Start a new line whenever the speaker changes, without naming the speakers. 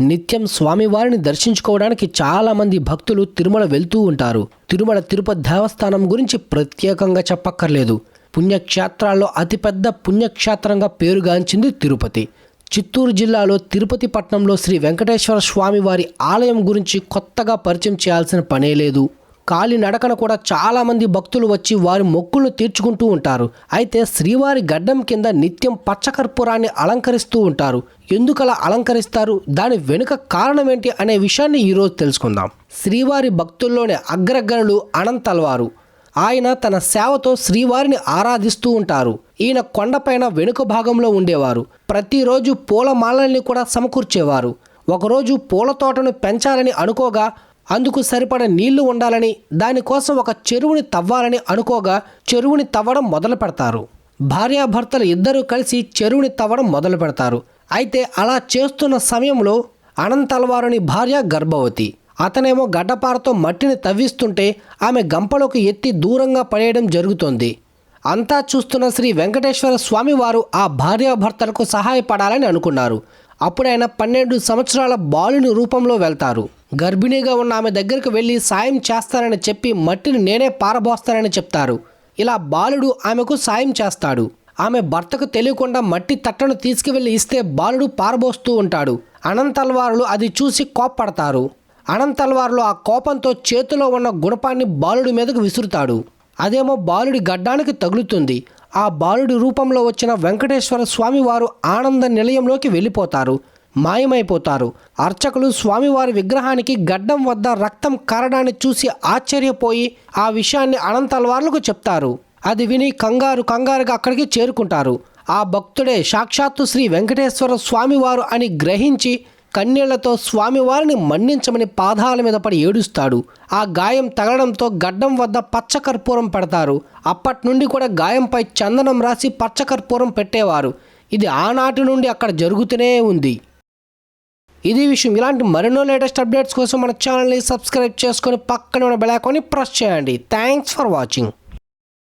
నిత్యం స్వామివారిని దర్శించుకోవడానికి చాలామంది భక్తులు తిరుమల వెళ్తూ ఉంటారు. తిరుమల తిరుపతి దేవస్థానం గురించి ప్రత్యేకంగా చెప్పక్కర్లేదు. పుణ్యక్షేత్రాల్లో అతిపెద్ద పుణ్యక్షేత్రంగా పేరుగాంచింది తిరుపతి. చిత్తూరు జిల్లాలో తిరుపతి పట్నంలో శ్రీ వెంకటేశ్వర స్వామివారి ఆలయం గురించి కొత్తగా పరిచయం చేయాల్సిన పనే లేదు. కాలినడకన కూడా చాలామంది భక్తులు వచ్చి వారి మొక్కులు తీర్చుకుంటూ ఉంటారు. అయితే శ్రీవారి గడ్డం కింద నిత్యం పచ్చకర్పూరాన్ని అలంకరిస్తూ ఉంటారు. ఎందుకలా అలంకరిస్తారు? దాని వెనుక కారణం ఏంటి అనే విషయాన్ని ఈరోజు తెలుసుకుందాం. శ్రీవారి భక్తుల్లోనే అగ్రగణులు అనంతల్వారు. ఆయన తన సేవతో శ్రీవారిని ఆరాధిస్తూ ఉంటారు. ఈయన కొండపైన వెనుక భాగంలో ఉండేవారు. ప్రతిరోజు పూలమాలల్ని కూడా సమకూర్చేవారు. ఒకరోజు పూల తోటను పెంచాలని అనుకోగా అందుకు సరిపడ నీళ్ళు ఉండాలని దానికోసం ఒక చెరువుని తవ్వాలని అనుకోగా చెరువుని తవ్వడం మొదలు పెడతారు. భార్యాభర్తలు ఇద్దరూ కలిసి చెరువుని తవ్వడం మొదలు పెడతారు. అయితే అలా చేస్తున్న సమయంలో అనంతల్వారుని భార్య గర్భవతి. అతనేమో గడ్డపారతో మట్టిని తవ్విస్తుంటే ఆమె గంపలోకి ఎత్తి దూరంగా పడేయడం జరుగుతోంది. అంతా చూస్తున్న శ్రీ వెంకటేశ్వర స్వామి వారు ఆ భార్యాభర్తలకు సహాయపడాలని అనుకున్నారు. అప్పుడు ఆయన పన్నెండు సంవత్సరాల బాలుని రూపంలో వెళ్తారు. గర్భిణీగా ఉన్న ఆమె దగ్గరికి వెళ్ళి సాయం చేస్తానని చెప్పి మట్టిని నేనే పారబోస్తానని చెప్తారు. ఇలా బాలుడు ఆమెకు సాయం చేస్తాడు. ఆమె భర్తకు తెలియకుండా మట్టి తట్టను తీసుకువెళ్ళి ఇస్తే బాలుడు పారబోస్తూ ఉంటాడు. అనంతల్వారులు అది చూసి కోప్పడతారు. అనంతల్వారులు ఆ కోపంతో చేతిలో ఉన్న గుణపాన్ని బాలుడి మీదకు విసురుతాడు. అదేమో బాలుడి గడ్డానికి తగులుతుంది. ఆ బాలుడి రూపంలో వచ్చిన వెంకటేశ్వర స్వామివారు ఆనంద నిలయంలోకి వెళ్ళిపోతారు మాయమైపోతారు. అర్చకులు స్వామివారి విగ్రహానికి గడ్డం వద్ద రక్తం కారడాన్ని చూసి ఆశ్చర్యపోయి ఆ విషయాన్ని అనంతల్వార్లకు చెప్తారు. అది విని కంగారు కంగారుగా అక్కడికి చేరుకుంటారు. ఆ భక్తుడే సాక్షాత్తు శ్రీ వెంకటేశ్వర స్వామివారు అని గ్రహించి కన్నీళ్ళతో స్వామివారిని మన్నించమని పాదాల మీద పడి ఏడుస్తాడు. ఆ గాయం తగలడంతో గడ్డం వద్ద పచ్చకర్పూరం పెడతారు. అప్పటి నుండి కూడా గాయంపై చందనం రాసి పచ్చకర్పూరం పెట్టేవారు. ఇది ఆనాటి నుండి అక్కడ జరుగుతూనే ఉంది. ఇది విషయం. ఇలాంటి మరెన్నో లేటెస్ట్ అప్డేట్స్ కోసం మన ఛానల్ని సబ్స్క్రైబ్ చేసుకొని పక్కన ఉన్న బెల్ ప్రెస్ చేయండి. Thanks for watching.